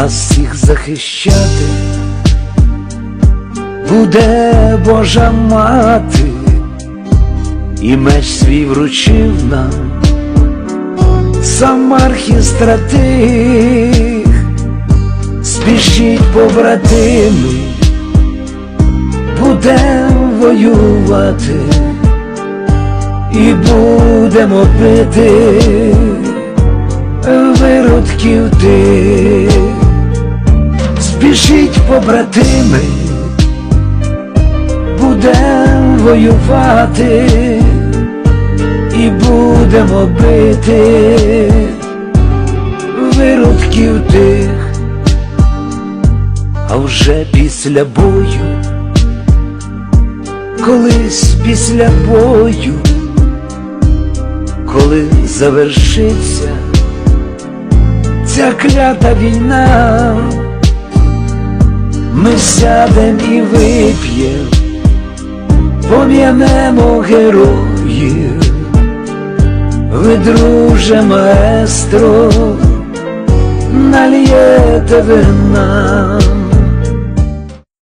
нас всіх захищати, буде Божа мати, і меч свій вручив нам. Сам архістратиг, спішіть побратими, будем воювати і будемо бити виродків тих, спішіть побратими, будем воювати і будемо бити виродків тих, а вже після бою, колись після бою, коли завершиться ця клята війна, ми сядем і вип'єм, пом'янемо героїв, ви, друже маестро, нальєте вина.